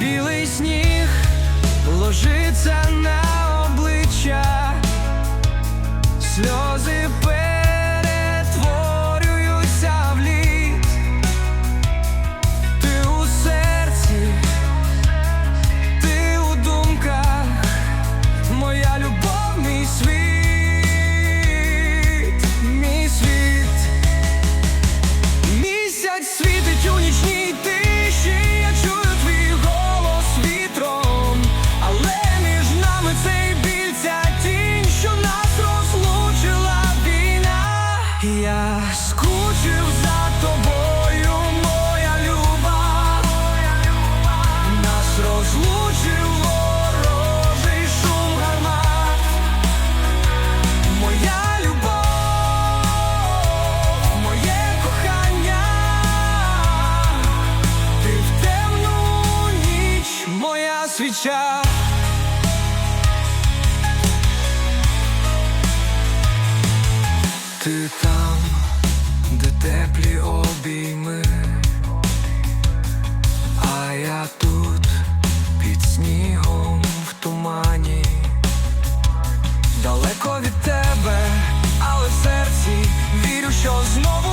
білий сніг ложиться. свіча. Ти там, де теплі обійми, а я тут під снігом в тумані, далеко від тебе, але в серці вірю, що знову.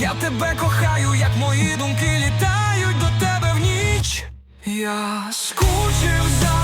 Я тебе кохаю, як мої думки літають до тебе в ніч. Я скучив за.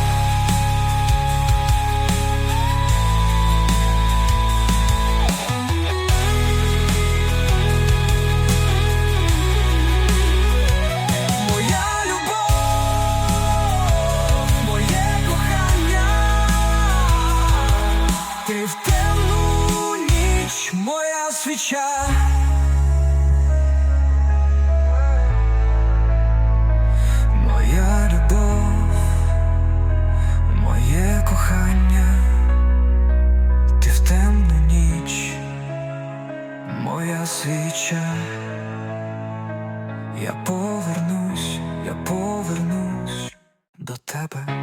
свіча, я повернусь, я повернусь до тебе.